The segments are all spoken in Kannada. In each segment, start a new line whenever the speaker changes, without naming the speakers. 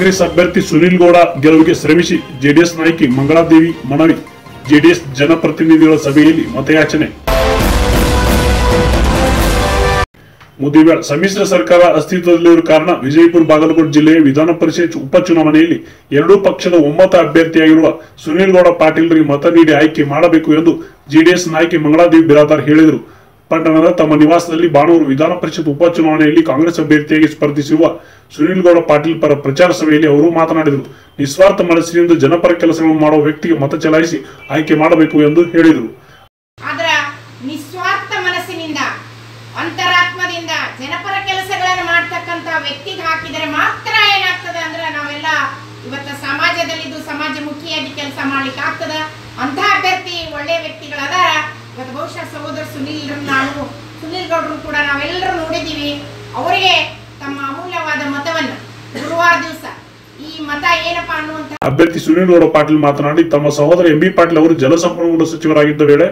ಕಾಂಗ್ರೆಸ್ ಅಭ್ಯರ್ಥಿ ಸುನಿಲ್ ಗೌಡ ಗೆಲುವಿಗೆ ಶ್ರಮಿಸಿ ಜೆಡಿಎಸ್ ನಾಯಕಿ ಮಂಗಳಾದೇವಿ ಮನವಿ. ಜೆಡಿಎಸ್ ಜನಪ್ರತಿನಿಧಿಗಳ ಸಭೆಯಲ್ಲಿ ಮತಯಾಚನೆ. ಮುದಿವೇಳ ಸಮ್ಮಿಶ್ರ ಸರ್ಕಾರ ಅಸ್ತಿತ್ವದಲ್ಲಿರುವ ಕಾರಣ ವಿಜಯಪುರ ಬಾಗಲಕೋಟೆ ಜಿಲ್ಲೆಯ ವಿಧಾನ ಪರಿಷತ್ ಉಪಚುನಾವಣೆಯಲ್ಲಿ ಎರಡೂ ಪಕ್ಷದ ಒಮ್ಮತ ಅಭ್ಯರ್ಥಿಯಾಗಿರುವ ಸುನೀಲ್ ಗೌಡ ಪಾಟೀಲ್ರಿಗೆ ಮತ ನೀಡಿ ಆಯ್ಕೆ ಮಾಡಬೇಕು ಎಂದು ಜೆಡಿಎಸ್ ನಾಯಕಿ ಮಂಗಳಾದೇವಿ ಬಿರಾದಾರ್ ಹೇಳಿದರು. ಪಟ್ಟಣದ ತಮ್ಮ ನಿವಾಸದಲ್ಲಿ ಭಾನುವಾರ ವಿಧಾನ ಪರಿಷತ್ ಉಪಚುನಾವಣೆಯಲ್ಲಿ ಕಾಂಗ್ರೆಸ್ ಅಭ್ಯರ್ಥಿಯಾಗಿ ಸ್ಪರ್ಧಿಸಿರುವ ಸುನೀಲ್ ಗೌಡ ಪಾಟೀಲ್ ಪರ ಪ್ರಚಾರ ಸಭೆಯಲ್ಲಿ ಅವರು ಮಾತನಾಡಿದರು. ನಿಸ್ವಾರ್ಥ ಮನಸ್ಸಿನಿಂದ ಜನಪರ ಕೆಲಸಗಳನ್ನು ಮಾಡುವ ವ್ಯಕ್ತಿಗೆ ಮತ ಚಲಾಯಿಸಿ ಆಯ್ಕೆ ಮಾಡಬೇಕು ಎಂದು ಹೇಳಿದರು.
ನಿಸ್ವಾರ್ಥ ಮನಸ್ಸಿನಿಂದ, ಅಂತರಾತ್ಮದಿಂದ ಜನಪರ ಕೆಲಸಗಳನ್ನು ಮಾಡ್ತಕ್ಕಂತ ವ್ಯಕ್ತಿಗೆ ಹಾಕಿದರೆ ಮಾತ್ರ ಏನಾಗ್ತದೆ ಅಂದ್ರೆ ನಾವೆಲ್ಲ ಇವತ್ತ ಸಮಾಜದಲ್ಲಿದ್ದು ಸಮಾಜಮುಖಿಯಾಗಿ ಕೆಲಸ ಮಾಡ್ಲಿಕ್ಕೆ ಆಗ್ತದ ಅಂತ ಅಭ್ಯರ್ಥಿ ಒಳ್ಳೆ ವ್ಯಕ್ತಿಗಳದಾರ ಇವತ್ತು ಬಹುಶಃ ಸಹೋದರ ಸುನೀಲ್ ನಾವು ಸುನೀಲ್ ಗೌಡ್ರು ಕೂಡ ನಾವೆಲ್ಲರೂ ನೋಡಿದ್ದೀವಿ. ಅವರಿಗೆ
ಅಭ್ಯರ್ಥಿ ಸುನೀಲ್ ಗೌಡ ಪಾಟೀಲ್ ಮಾತನಾಡಿ, ತಮ್ಮ ಸಹೋದರ ಎಂ ಬಿ ಪಾಟೀಲ್ ಅವರು ಜಲಸಂಪನ್ಮೂಲ ಸಚಿವರಾಗಿದ್ದ ವೇಳೆ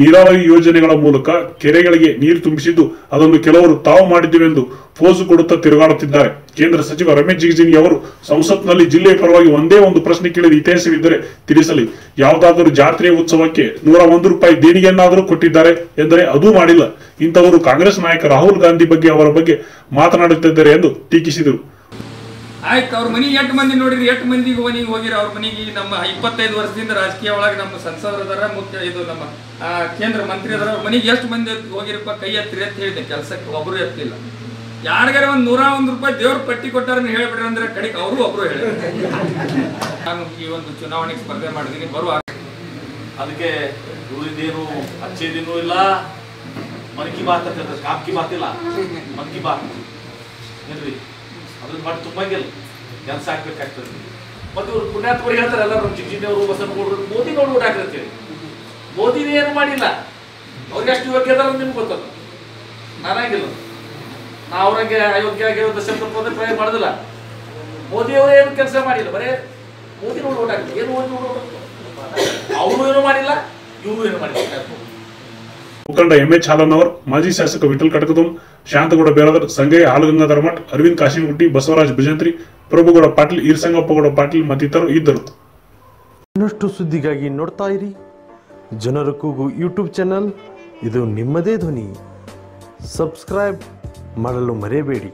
ನೀರಾವರಿ ಯೋಜನೆಗಳ ಮೂಲಕ ಕೆರೆಗಳಿಗೆ ನೀರು ತುಂಬಿಸಿದ್ದು, ಅದನ್ನು ಕೆಲವರು ತಾವು ಮಾಡಿದ್ದೇವೆಂದು ಫೋಸು ಕೊಡುತ್ತಾ ತಿರುಗಾಡುತ್ತಿದ್ದಾರೆ. ಕೇಂದ್ರ ಸಚಿವ ರಮೇಶ್ ಜಿಗಜಿಣಗಿ ಅವರು ಸಂಸತ್ನಲ್ಲಿ ಜಿಲ್ಲೆಯ ಪರವಾಗಿ ಒಂದೇ ಒಂದು ಪ್ರಶ್ನೆ ಕೇಳಿದ ಇತಿಹಾಸವಿದ್ದರೆ ತಿಳಿಸಲಿ. ಯಾವುದಾದರೂ ಜಾತ್ರೆಯ ಉತ್ಸವಕ್ಕೆ ನೂರ ಒಂದು ರೂಪಾಯಿ ದೇಣಿಗೆಯನ್ನಾದರೂ ಕೊಟ್ಟಿದ್ದಾರೆ ಎಂದರೆ ಅದೂ ಮಾಡಿಲ್ಲ. ಇಂಥವರು ಕಾಂಗ್ರೆಸ್ ನಾಯಕ ರಾಹುಲ್ ಗಾಂಧಿ ಬಗ್ಗೆ ಅವರ ಬಗ್ಗೆ ಮಾತನಾಡುತ್ತಿದ್ದಾರೆ ಎಂದು ಟೀಕಿಸಿದರು.
ಆಯ್ತು, ಅವ್ರ ಮನೆಗೆ ಎಂಟು ಮಂದಿ ನೋಡಿರಿ? ಎಂಟು ಮಂದಿಗೆ ಮನೆಗೆ ಹೋಗಿರಿ? ಅವ್ರ ಮನೆಗೆ ನಮ್ಮ ಇಪ್ಪತ್ತೈದು ವರ್ಷದಿಂದ ರಾಜಕೀಯ ಒಳಗೆ ನಮ್ಮ ಸಂಸದರದಾರ ಮುಖ್ಯ ಇದು ನಮ್ಮ ಕೇಂದ್ರ ಮಂತ್ರಿ ಅದರ. ಅವ್ರ ಮನೆಗೆ ಎಷ್ಟು ಮಂದಿ ಹೋಗಿರಪ್ಪ? ಕೈ ಎತ್ತಿರಿ ಅಂತ ಹೇಳಿದೆ ಕೆಲಸಕ್ಕೆ ಒಬ್ರು ಎತ್ತಿಲ್ಲ ಯಾರಿಗಾರ ಒಂದು ನೂರ ಒಂದು ರೂಪಾಯಿ ದೇವ್ರ ಪಟ್ಟಿ ಕೊಟ್ಟಾರನ್ನು ಹೇಳ್ಬಿಡ್ರಿ ಅಂದ್ರೆ ಕಡೆಗೆ ಅವರು ಒಬ್ರು ಹೇಳಿ ನಾನು ಈ ಒಂದು ಚುನಾವಣೆಗೆ ಸ್ಪರ್ಧೆ ಮಾಡಿದ್ದೀನಿ ಬರುವ
ಅದಕ್ಕೆ ಉಳಿದೇನು ಹಚ್ಚಿದೀನು ಇಲ್ಲ. ಮನ್ ಕಿ ಬಾತ್ ಅಂತ ಕಾಪ್ ಕಿ ಬಾತ್ ಇಲ್ಲ. ಮನ್ ಕಿ ಬಾತ್. ಏನ್ರಿ? ಅದ್ರ ಮಾಡಿ ತುಂಬಂಗಿಲ್ಲ ಕೆಲಸ ಆಗ್ಬೇಕಾಗ್ತದೆ ಮತ್ತೆ ಇವ್ರು ಪುಣ್ಯಾತ್ಮರಿಗೆ ಹೇಳ್ತಾರೆ ಎಲ್ಲರೂ ನಮ್ಮ ಜಿಗ್ಜಿನಿ ಅವರು ಬಸವನಗೌಡರು ಮೋದಿ ನೋಡಿ ಓಟ್ ಹಾಕಿರ್ತೇವೆ. ಮೋದಿನೇ ಏನು ಮಾಡಿಲ್ಲ. ಅವ್ರಿಗೆ ಅಷ್ಟು ಯೋಗ್ಯ ಅದಾರ ನಿಮ್ಗೆ ಗೊತ್ತದ ನಾನಾಗಿಲ್ಲ ನಾ ಅವ್ರಂಗೆ ಅಯೋಗ್ಯ ಆಗಿರೋ ದಶಕ ಪ್ರಯೋಗ ಮಾಡೋದಿಲ್ಲ. ಮೋದಿ ಅವರು ಏನು ಕೆಲಸ ಮಾಡಿಲ್ಲ. ಬರೇ ಮೋದಿ ನೋಡಿ ಓಟ್ ಹಾಕ್ತಾರೆ ಏನು ಮೋದಿ ನೋಡಿ ಅವರು ಏನು ಮಾಡಿಲ್ಲ, ಇವರು ಏನು ಮಾಡಿಲ್ಲ.
ಮುಖಂಡ ಎಂ ಎಚ್ ಹಾಲನ್ನವರ್ ಮಾಜಿ ಶಾಸಕ ವಿಠಲ್ ಕಟಕದಂ, ಶಾಂತಗೌಡ ಬೇರಾದರ್ ಸಂಗಯ್ಯ ಹಾಲಗಂಗಾಧರ ಮಠ್, ಅರವಿಂದ್ ಕಾಶಿಮುಟ್ಟಿ, ಬಸವರಾಜ್ ಭಜಂತ್ರಿ ಪ್ರಭುಗೌಡ ಪಾಟೀಲ್ ಈರ್ಸಂಗಪ್ಪಗೌಡ ಪಾಟೀಲ್ ಮತ್ತಿತರರು ಇದ್ದರು.
ಇನ್ನಷ್ಟು ಸುದ್ದಿಗಾಗಿ ನೋಡ್ತಾ ಇರಿ. ಜನರ ಕೂಗು ಯೂಟ್ಯೂಬ್ ಚಾನಲ್. ಇದು ನಿಮ್ಮದೇ ಧ್ವನಿ. ಸಬ್ಸ್ಕ್ರೈಬ್ ಮಾಡಲು ಮರೆಯಬೇಡಿ.